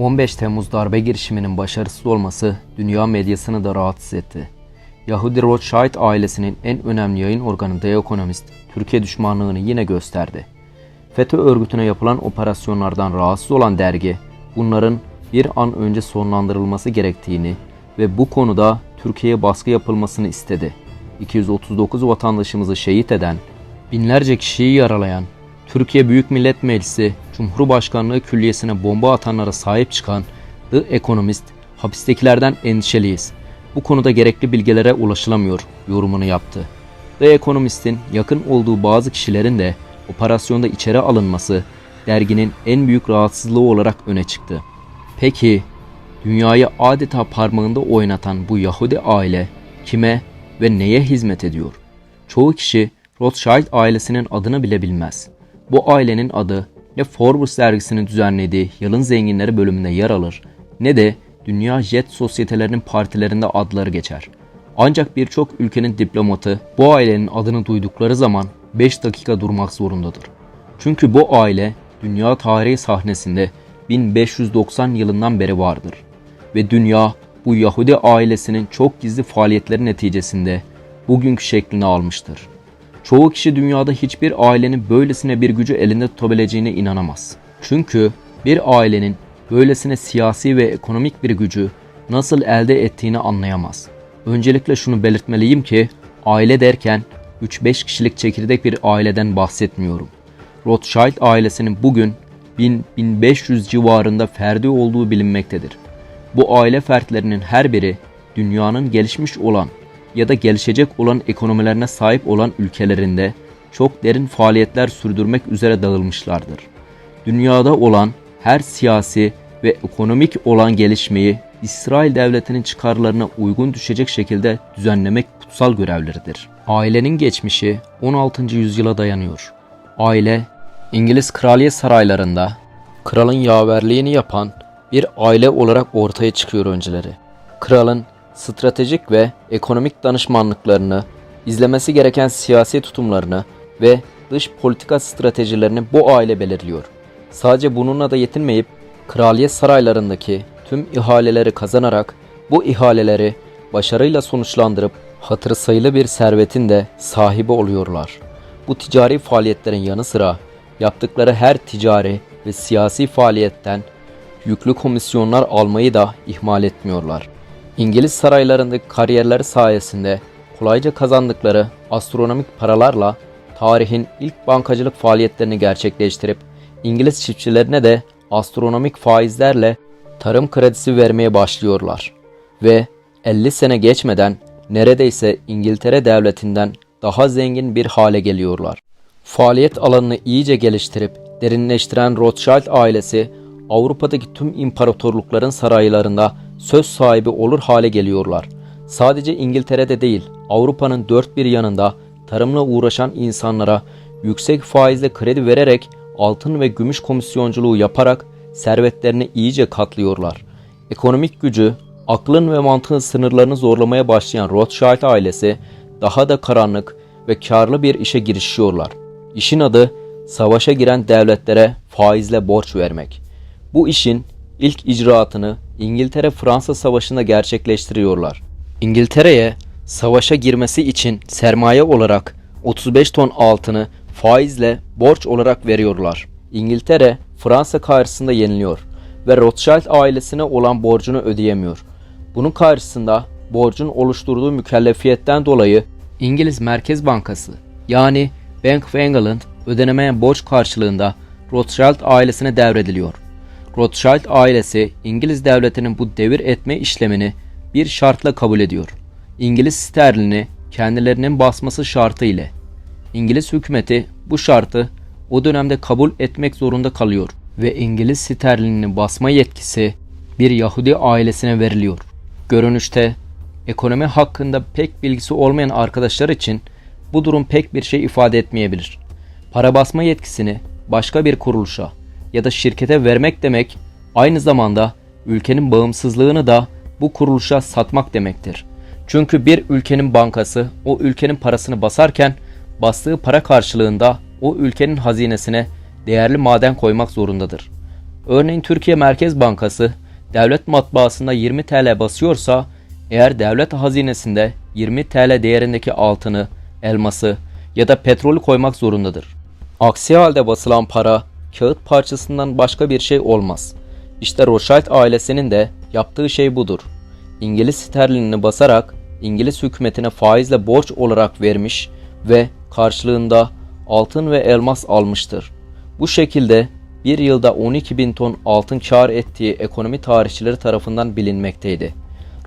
15 Temmuz darbe girişiminin başarısız olması dünya medyasını da rahatsız etti. Yahudi Rothschild ailesinin en önemli yayın organı The Economist, Türkiye düşmanlığını yine gösterdi. FETÖ örgütüne yapılan operasyonlardan rahatsız olan dergi, bunların bir an önce sonlandırılması gerektiğini ve bu konuda Türkiye'ye baskı yapılmasını istedi. 239 vatandaşımızı şehit eden, binlerce kişiyi yaralayan, Türkiye Büyük Millet Meclisi Cumhurbaşkanlığı Külliyesi'ne bomba atanlara sahip çıkan The Economist, hapistekilerden endişeliyiz. Bu konuda gerekli bilgilere ulaşılamıyor yorumunu yaptı. The Economist'in yakın olduğu bazı kişilerin de operasyonda içeri alınması derginin en büyük rahatsızlığı olarak öne çıktı. Peki dünyayı adeta parmağında oynatan bu Yahudi aile kime ve neye hizmet ediyor? Çoğu kişi Rothschild ailesinin adını bile bilmez. Bu ailenin adı ne Forbes dergisinin düzenlediği Yılın Zenginleri bölümünde yer alır ne de dünya jet sosyetelerinin partilerinde adları geçer. Ancak birçok ülkenin diplomatı bu ailenin adını duydukları zaman 5 dakika durmak zorundadır. Çünkü bu aile dünya tarihi sahnesinde 1590 yılından beri vardır. Ve dünya bu Yahudi ailesinin çok gizli faaliyetleri neticesinde bugünkü şeklini almıştır. Çoğu kişi dünyada hiçbir ailenin böylesine bir gücü elinde tutabileceğine inanamaz. Çünkü bir ailenin böylesine siyasi ve ekonomik bir gücü nasıl elde ettiğini anlayamaz. Öncelikle şunu belirtmeliyim ki aile derken 3-5 kişilik çekirdek bir aileden bahsetmiyorum. Rothschild ailesinin bugün 1000-1500 civarında ferdi olduğu bilinmektedir. Bu aile fertlerinin her biri dünyanın gelişmiş olan ya da gelişecek olan ekonomilerine sahip olan ülkelerinde çok derin faaliyetler sürdürmek üzere dağılmışlardır. Dünyada olan her siyasi ve ekonomik olan gelişmeyi İsrail devletinin çıkarlarına uygun düşecek şekilde düzenlemek kutsal görevleridir. Ailenin geçmişi 16. yüzyıla dayanıyor. Aile, İngiliz kraliyet saraylarında kralın yaverliğini yapan bir aile olarak ortaya çıkıyor önceleri. Kralın stratejik ve ekonomik danışmanlıklarını, izlemesi gereken siyasi tutumlarını ve dış politika stratejilerini bu aile belirliyor. Sadece bununla da yetinmeyip kraliyet saraylarındaki tüm ihaleleri kazanarak bu ihaleleri başarıyla sonuçlandırıp hatırı sayılı bir servetin de sahibi oluyorlar. Bu ticari faaliyetlerin yanı sıra yaptıkları her ticari ve siyasi faaliyetten yüklü komisyonlar almayı da ihmal etmiyorlar. İngiliz saraylarındaki kariyerleri sayesinde kolayca kazandıkları astronomik paralarla tarihin ilk bankacılık faaliyetlerini gerçekleştirip İngiliz çiftçilerine de astronomik faizlerle tarım kredisi vermeye başlıyorlar. Ve 50 sene geçmeden neredeyse İngiltere devletinden daha zengin bir hale geliyorlar. Faaliyet alanını iyice geliştirip derinleştiren Rothschild ailesi Avrupa'daki tüm imparatorlukların saraylarında söz sahibi olur hale geliyorlar. Sadece İngiltere'de değil, Avrupa'nın dört bir yanında tarımla uğraşan insanlara yüksek faizle kredi vererek altın ve gümüş komisyonculuğu yaparak servetlerini iyice katlıyorlar. Ekonomik gücü, aklın ve mantığın sınırlarını zorlamaya başlayan Rothschild ailesi daha da karanlık ve karlı bir işe girişiyorlar. İşin adı savaşa giren devletlere faizle borç vermek. Bu işin ilk icraatını İngiltere-Fransa Savaşı'nda gerçekleştiriyorlar. İngiltere'ye savaşa girmesi için sermaye olarak 35 ton altını faizle borç olarak veriyorlar. İngiltere Fransa karşısında yeniliyor ve Rothschild ailesine olan borcunu ödeyemiyor. Bunun karşısında borcun oluşturduğu mükellefiyetten dolayı İngiliz Merkez Bankası yani Bank of England ödenemeyen borç karşılığında Rothschild ailesine devrediliyor. Rothschild ailesi İngiliz devletinin bu devir etme işlemini bir şartla kabul ediyor. İngiliz sterlini kendilerinin basması şartı ile. İngiliz hükümeti bu şartı o dönemde kabul etmek zorunda kalıyor ve İngiliz sterlinini basma yetkisi bir Yahudi ailesine veriliyor. Görünüşte ekonomi hakkında pek bilgisi olmayan arkadaşlar için bu durum pek bir şey ifade etmeyebilir. Para basma yetkisini başka bir kuruluşa ya da şirkete vermek demek aynı zamanda ülkenin bağımsızlığını da bu kuruluşa satmak demektir. Çünkü bir ülkenin bankası o ülkenin parasını basarken bastığı para karşılığında o ülkenin hazinesine değerli maden koymak zorundadır. Örneğin Türkiye Merkez Bankası devlet matbaasında 20 TL basıyorsa eğer devlet hazinesinde 20 TL değerindeki altını, elması ya da petrolü koymak zorundadır. Aksi halde basılan para kağıt parçasından başka bir şey olmaz. İşte Rothschild ailesinin de yaptığı şey budur. İngiliz sterlinini basarak İngiliz hükümetine faizle borç olarak vermiş ve karşılığında altın ve elmas almıştır. Bu şekilde bir yılda 12 bin ton altın kar ettiği ekonomi tarihçileri tarafından bilinmekteydi.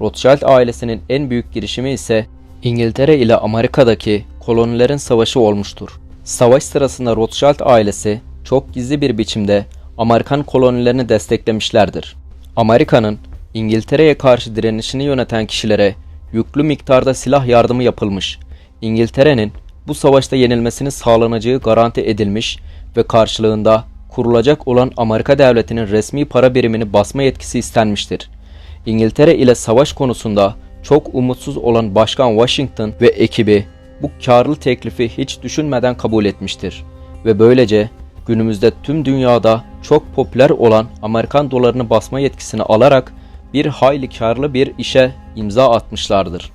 Rothschild ailesinin en büyük girişimi ise İngiltere ile Amerika'daki kolonilerin savaşı olmuştur. Savaş sırasında Rothschild ailesi çok gizli bir biçimde Amerikan kolonilerini desteklemişlerdir. Amerika'nın İngiltere'ye karşı direnişini yöneten kişilere yüklü miktarda silah yardımı yapılmış. İngiltere'nin bu savaşta yenilmesini sağlanacağı garanti edilmiş ve karşılığında kurulacak olan Amerika devletinin resmi para birimini basma yetkisi istenmiştir. İngiltere ile savaş konusunda çok umutsuz olan Başkan Washington ve ekibi bu karlı teklifi hiç düşünmeden kabul etmiştir ve böylece günümüzde tüm dünyada çok popüler olan Amerikan dolarını basma yetkisini alarak bir hayli karlı bir işe imza atmışlardır.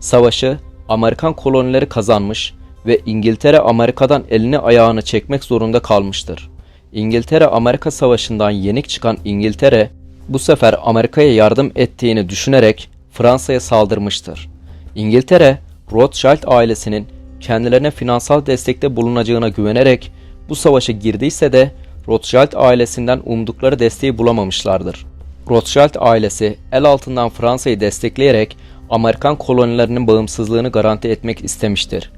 Savaşı Amerikan kolonileri kazanmış ve İngiltere Amerika'dan elini ayağını çekmek zorunda kalmıştır. İngiltere-Amerika Savaşı'ndan yenik çıkan İngiltere bu sefer Amerika'ya yardım ettiğini düşünerek Fransa'ya saldırmıştır. İngiltere, Rothschild ailesinin kendilerine finansal destekte bulunacağına güvenerek bu savaşa girdiyse de Rothschild ailesinden umdukları desteği bulamamışlardır. Rothschild ailesi el altından Fransa'yı destekleyerek Amerikan kolonilerinin bağımsızlığını garanti etmek istemiştir.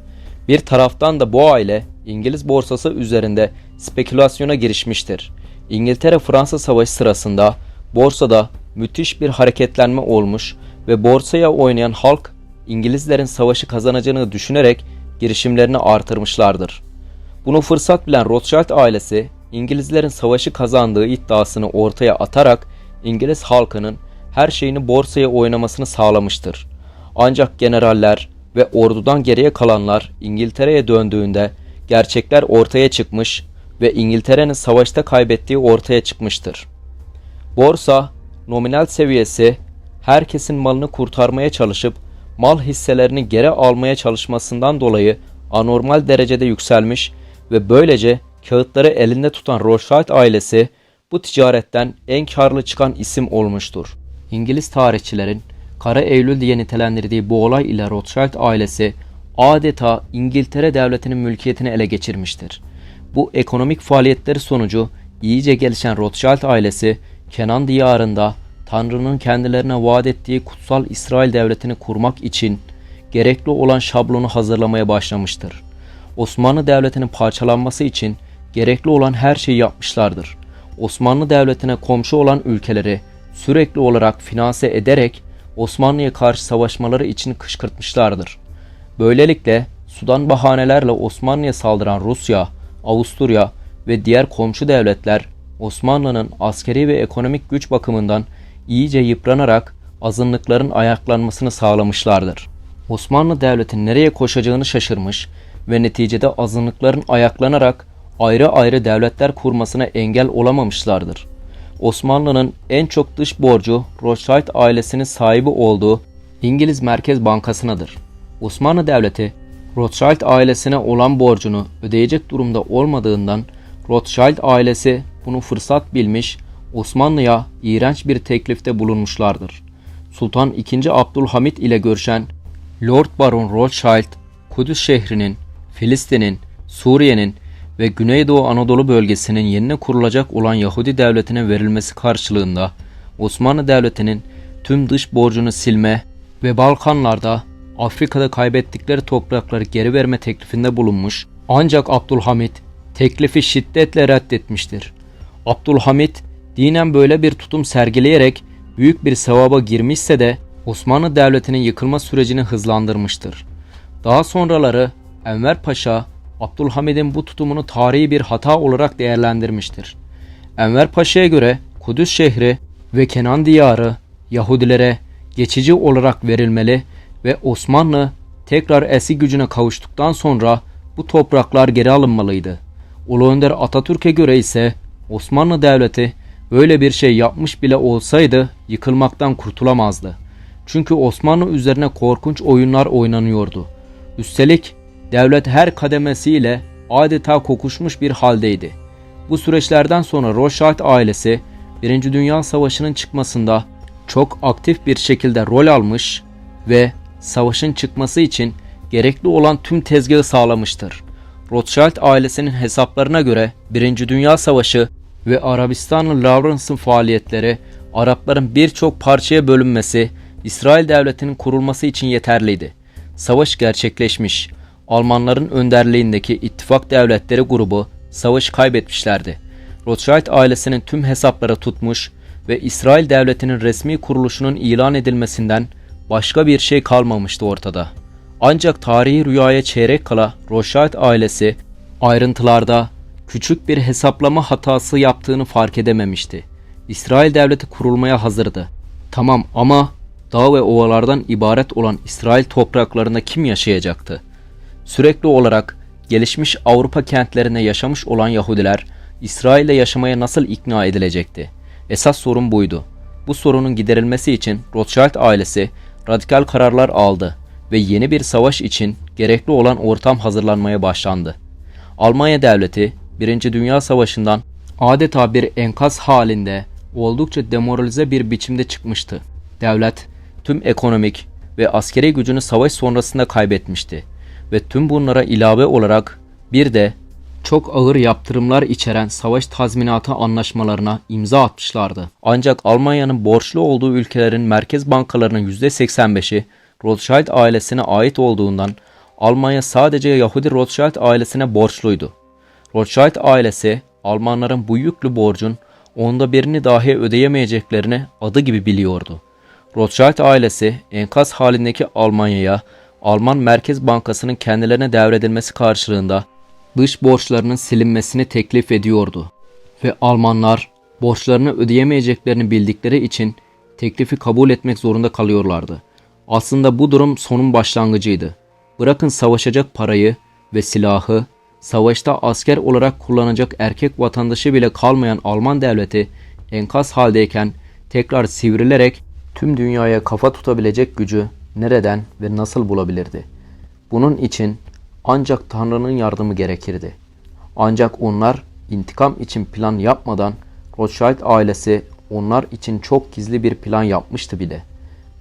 Bir taraftan da bu aile İngiliz borsası üzerinde spekülasyona girişmiştir. İngiltere-Fransa savaşı sırasında borsada müthiş bir hareketlenme olmuş ve borsaya oynayan halk İngilizlerin savaşı kazanacağını düşünerek girişimlerini artırmışlardır. Bunu fırsat bilen Rothschild ailesi İngilizlerin savaşı kazandığı iddiasını ortaya atarak İngiliz halkının her şeyini borsaya oynamasını sağlamıştır. Ancak generaller ve ordudan geriye kalanlar İngiltere'ye döndüğünde gerçekler ortaya çıkmış ve İngiltere'nin savaşta kaybettiği ortaya çıkmıştır. Borsa nominal seviyesi herkesin malını kurtarmaya çalışıp mal hisselerini geri almaya çalışmasından dolayı anormal derecede yükselmiş ve böylece kağıtları elinde tutan Rothschild ailesi bu ticaretten en karlı çıkan isim olmuştur. İngiliz tarihçilerin Kara Eylül diye nitelendirdiği bu olay ile Rothschild ailesi adeta İngiltere devletinin mülkiyetini ele geçirmiştir. Bu ekonomik faaliyetleri sonucu iyice gelişen Rothschild ailesi Kenan diyarında Tanrı'nın kendilerine vaat ettiği kutsal İsrail devletini kurmak için gerekli olan şablonu hazırlamaya başlamıştır. Osmanlı Devleti'nin parçalanması için gerekli olan her şeyi yapmışlardır. Osmanlı Devleti'ne komşu olan ülkeleri sürekli olarak finanse ederek Osmanlı'ya karşı savaşmaları için kışkırtmışlardır. Böylelikle sudan bahanelerle Osmanlı'ya saldıran Rusya, Avusturya ve diğer komşu devletler Osmanlı'nın askeri ve ekonomik güç bakımından iyice yıpranarak azınlıkların ayaklanmasını sağlamışlardır. Osmanlı Devleti nereye koşacağını şaşırmış ve neticede azınlıkların ayaklanarak ayrı ayrı devletler kurmasına engel olamamışlardır. Osmanlı'nın en çok dış borcu Rothschild ailesinin sahibi olduğu İngiliz Merkez Bankası'nadır. Osmanlı Devleti Rothschild ailesine olan borcunu ödeyecek durumda olmadığından Rothschild ailesi bunu fırsat bilmiş Osmanlı'ya iğrenç bir teklifte bulunmuşlardır. Sultan II. Abdülhamit ile görüşen Lord Baron Rothschild, Kudüs şehrinin, Filistin'in, Suriye'nin ve Güneydoğu Anadolu bölgesinin yenine kurulacak olan Yahudi devletine verilmesi karşılığında Osmanlı Devleti'nin tüm dış borcunu silme ve Balkanlarda Afrika'da kaybettikleri toprakları geri verme teklifinde bulunmuş ancak Abdülhamit teklifi şiddetle reddetmiştir. Abdülhamit dinen böyle bir tutum sergileyerek büyük bir sevaba girmişse de Osmanlı Devleti'nin yıkılma sürecini hızlandırmıştır. Daha sonraları Enver Paşa Abdülhamid'in bu tutumunu tarihi bir hata olarak değerlendirmiştir. Enver Paşa'ya göre Kudüs şehri ve Kenan diyarı Yahudilere geçici olarak verilmeli ve Osmanlı tekrar eski gücüne kavuştuktan sonra bu topraklar geri alınmalıydı. Ulu Önder Atatürk'e göre ise Osmanlı Devleti Böyle bir şey yapmış bile olsaydı yıkılmaktan kurtulamazdı. Çünkü Osmanlı üzerine korkunç oyunlar oynanıyordu. Üstelik devlet her kademesiyle adeta kokuşmuş bir haldeydi. Bu süreçlerden sonra Rothschild ailesi 1. Dünya Savaşı'nın çıkmasında çok aktif bir şekilde rol almış ve savaşın çıkması için gerekli olan tüm tezgahı sağlamıştır. Rothschild ailesinin hesaplarına göre 1. Dünya Savaşı ve Arabistanlı Lawrence'ın faaliyetleri Arapların birçok parçaya bölünmesi, İsrail devletinin kurulması için yeterliydi. Savaş gerçekleşmiş. Almanların önderliğindeki ittifak devletleri grubu savaşı kaybetmişlerdi. Rothschild ailesinin tüm hesapları tutmuş ve İsrail devletinin resmi kuruluşunun ilan edilmesinden başka bir şey kalmamıştı ortada. Ancak tarihi rüyaya çeyrek kala Rothschild ailesi ayrıntılarda küçük bir hesaplama hatası yaptığını fark edememişti. İsrail devleti kurulmaya hazırdı. Tamam ama dağ ve ovalardan ibaret olan İsrail topraklarında kim yaşayacaktı? Sürekli olarak gelişmiş Avrupa kentlerine yaşamış olan Yahudiler İsrail'de yaşamaya nasıl ikna edilecekti? Esas sorun buydu. Bu sorunun giderilmesi için Rothschild ailesi radikal kararlar aldı ve yeni bir savaş için gerekli olan ortam hazırlanmaya başlandı. Almanya devleti 1. Dünya Savaşı'ndan adeta bir enkaz halinde oldukça demoralize bir biçimde çıkmıştı. Devlet tüm ekonomik ve askeri gücünü savaş sonrasında kaybetmişti ve tüm bunlara ilave olarak bir de çok ağır yaptırımlar içeren savaş tazminatı anlaşmalarına imza atmışlardı. Ancak Almanya'nın borçlu olduğu ülkelerin merkez bankalarının %85'i Rothschild ailesine ait olduğundan Almanya sadece Yahudi Rothschild ailesine borçluydu. Rothschild ailesi Almanların bu yüklü borcun onda birini dahi ödeyemeyeceklerini adı gibi biliyordu. Rothschild ailesi enkaz halindeki Almanya'ya Alman Merkez Bankası'nın kendilerine devredilmesi karşılığında dış borçlarının silinmesini teklif ediyordu. Ve Almanlar borçlarını ödeyemeyeceklerini bildikleri için teklifi kabul etmek zorunda kalıyorlardı. Aslında bu durum sonun başlangıcıydı. Bırakın savaşacak parayı ve silahı, savaşta asker olarak kullanacak erkek vatandaşı bile kalmayan Alman devleti enkaz haldeyken tekrar sivrilerek tüm dünyaya kafa tutabilecek gücü nereden ve nasıl bulabilirdi? Bunun için ancak Tanrı'nın yardımı gerekirdi. Ancak onlar intikam için plan yapmadan Rothschild ailesi onlar için çok gizli bir plan yapmıştı bile.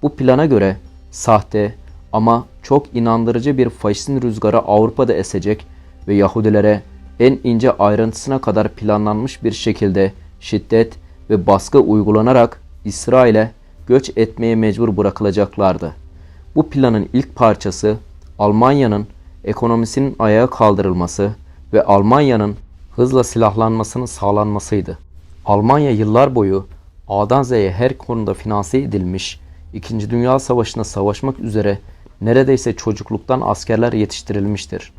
Bu plana göre sahte ama çok inandırıcı bir faşizm rüzgarı Avrupa'da esecek ve Yahudilere en ince ayrıntısına kadar planlanmış bir şekilde şiddet ve baskı uygulanarak İsrail'e göç etmeye mecbur bırakılacaklardı. Bu planın ilk parçası Almanya'nın ekonomisinin ayağa kaldırılması ve Almanya'nın hızla silahlanmasının sağlanmasıydı. Almanya yıllar boyu A'dan Z'ye her konuda finanse edilmiş, İkinci Dünya Savaşı'na savaşmak üzere neredeyse çocukluktan askerler yetiştirilmiştir.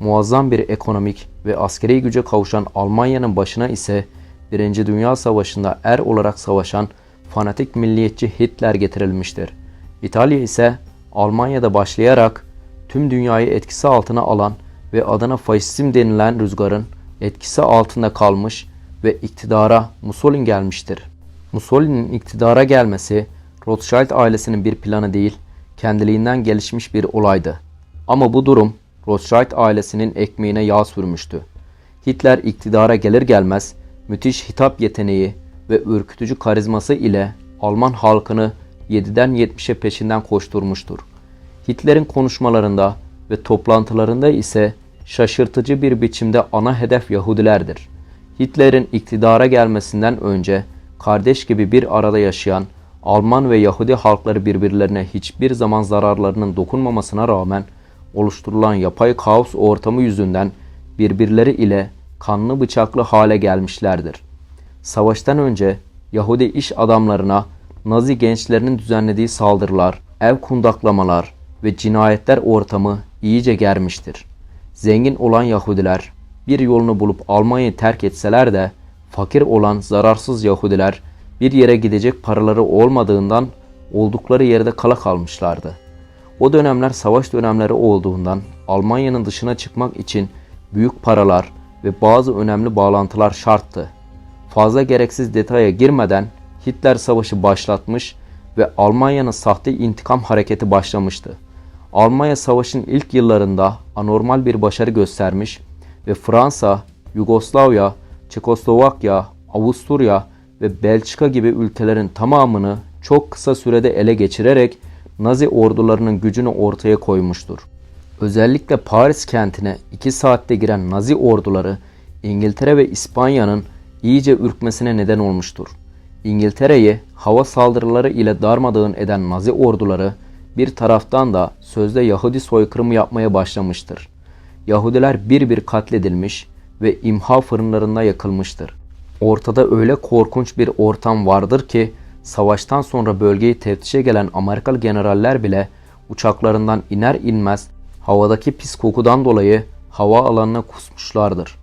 Muazzam bir ekonomik ve askeri güce kavuşan Almanya'nın başına ise Birinci Dünya Savaşı'nda er olarak savaşan fanatik milliyetçi Hitler getirilmiştir. İtalya ise Almanya'da başlayarak tüm dünyayı etkisi altına alan ve adına faşizm denilen rüzgarın etkisi altında kalmış ve iktidara Mussolini gelmiştir. Mussolini'nin iktidara gelmesi Rothschild ailesinin bir planı değil, kendiliğinden gelişmiş bir olaydı. Ama bu durum Rothschild ailesinin ekmeğine yağ sürmüştü. Hitler iktidara gelir gelmez müthiş hitap yeteneği ve ürkütücü karizması ile Alman halkını 7'den 70'e peşinden koşturmuştur. Hitler'in konuşmalarında ve toplantılarında ise şaşırtıcı bir biçimde ana hedef Yahudilerdir. Hitler'in iktidara gelmesinden önce kardeş gibi bir arada yaşayan Alman ve Yahudi halkları birbirlerine hiçbir zaman zararlarının dokunmamasına rağmen oluşturulan yapay kaos ortamı yüzünden birbirleri ile kanlı bıçaklı hale gelmişlerdir. Savaştan önce Yahudi iş adamlarına Nazi gençlerinin düzenlediği saldırılar, ev kundaklamalar ve cinayetler ortamı iyice germiştir. Zengin olan Yahudiler bir yolunu bulup Almanya'yı terk etseler de fakir olan zararsız Yahudiler bir yere gidecek paraları olmadığından oldukları yerde kala kalmışlardı. O dönemler savaş dönemleri olduğundan Almanya'nın dışına çıkmak için büyük paralar ve bazı önemli bağlantılar şarttı. Fazla gereksiz detaya girmeden Hitler savaşı başlatmış ve Almanya'nın sahte intikam hareketi başlamıştı. Almanya savaşın ilk yıllarında anormal bir başarı göstermiş ve Fransa, Yugoslavya, Çekoslovakya, Avusturya ve Belçika gibi ülkelerin tamamını çok kısa sürede ele geçirerek Nazi ordularının gücünü ortaya koymuştur. Özellikle Paris kentine 2 saatte giren Nazi orduları İngiltere ve İspanya'nın iyice ürkmesine neden olmuştur. İngiltere'yi hava saldırıları ile darmadağın eden Nazi orduları bir taraftan da sözde Yahudi soykırımı yapmaya başlamıştır. Yahudiler bir bir katledilmiş ve imha fırınlarında yakılmıştır. Ortada öyle korkunç bir ortam vardır ki savaştan sonra bölgeyi teftişe gelen Amerikalı generaller bile uçaklarından iner inmez havadaki pis kokudan dolayı hava alanına kusmuşlardır.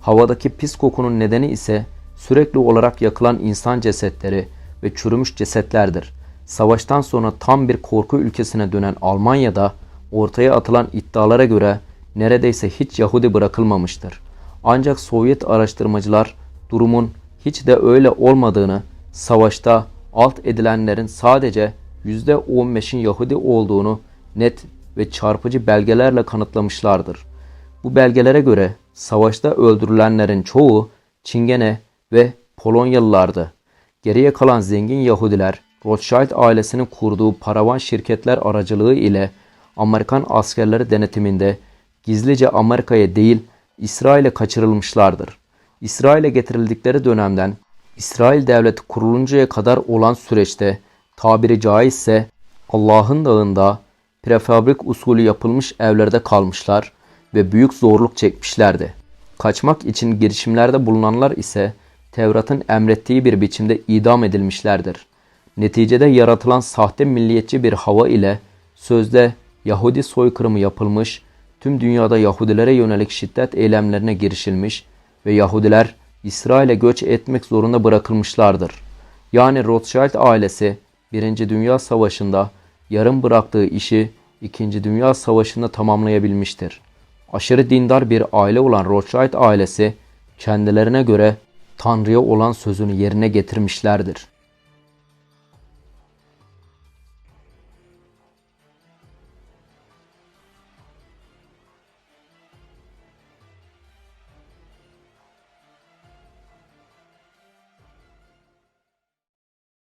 Havadaki pis kokunun nedeni ise sürekli olarak yakılan insan cesetleri ve çürümüş cesetlerdir. Savaştan sonra tam bir korku ülkesine dönen Almanya'da ortaya atılan iddialara göre neredeyse hiç Yahudi bırakılmamıştır. Ancak Sovyet araştırmacılar durumun hiç de öyle olmadığını, savaşta alt edilenlerin sadece %15'in Yahudi olduğunu net ve çarpıcı belgelerle kanıtlamışlardır. Bu belgelere göre savaşta öldürülenlerin çoğu Çingene ve Polonyalılardı. Geriye kalan zengin Yahudiler Rothschild ailesinin kurduğu paravan şirketler aracılığı ile Amerikan askerleri denetiminde gizlice Amerika'ya değil İsrail'e kaçırılmışlardır. İsrail'e getirildikleri dönemden İsrail devleti kuruluncaya kadar olan süreçte tabiri caizse Allah'ın dağında prefabrik usulü yapılmış evlerde kalmışlar ve büyük zorluk çekmişlerdi. Kaçmak için girişimlerde bulunanlar ise Tevrat'ın emrettiği bir biçimde idam edilmişlerdir. Neticede yaratılan sahte milliyetçi bir hava ile sözde Yahudi soykırımı yapılmış, tüm dünyada Yahudilere yönelik şiddet eylemlerine girişilmiş ve Yahudiler İsrail'e göç etmek zorunda bırakılmışlardır. Yani Rothschild ailesi 1. Dünya Savaşı'nda yarım bıraktığı işi 2. Dünya Savaşı'nda tamamlayabilmiştir. Aşırı dindar bir aile olan Rothschild ailesi kendilerine göre Tanrı'ya olan sözünü yerine getirmişlerdir.